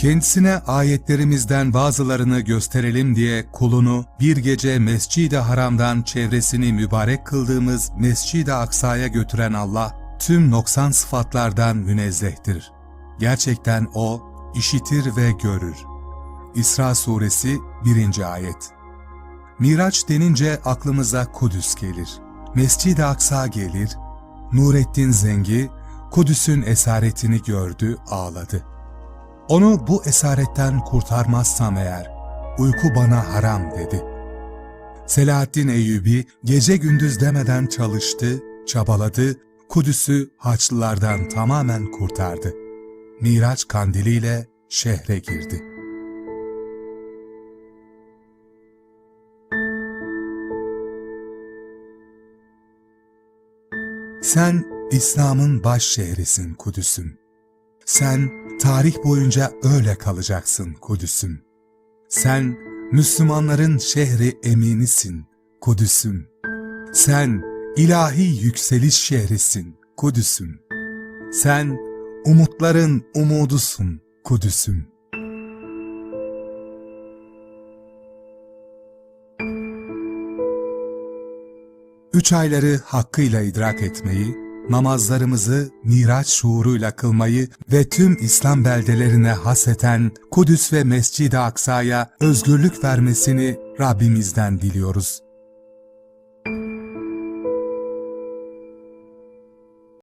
Kendisine ayetlerimizden bazılarını gösterelim diye kulunu bir gece Mescid-i Haram'dan çevresini mübarek kıldığımız Mescid-i Aksa'ya götüren Allah tüm noksan sıfatlardan münezzehtir. Gerçekten O işitir ve görür. İsra Suresi 1. Ayet Miraç denince aklımıza Kudüs gelir. Mescid-i Aksa gelir. Nurettin Zengi, Kudüs'ün esaretini gördü, ağladı. Onu bu esaretten kurtarmazsam eğer, uyku bana haram dedi. Selahaddin Eyyubi gece gündüz demeden çalıştı, çabaladı, Kudüs'ü Haçlılardan tamamen kurtardı. Miraç kandiliyle şehre girdi. Sen İslam'ın baş şehrisin Kudüs'üm. Sen tarih boyunca öyle kalacaksın Kudüs'üm. Sen Müslümanların şehri eminisin Kudüs'üm. Sen ilahi yükseliş şehrisin Kudüs'üm. Sen umutların umudusun Kudüs'üm. Üç ayları hakkıyla idrak etmeyi, namazlarımızı miraç şuuruyla kılmayı ve tüm İslam beldelerine haseten Kudüs ve Mescid-i Aksa'ya özgürlük vermesini Rabbimizden diliyoruz.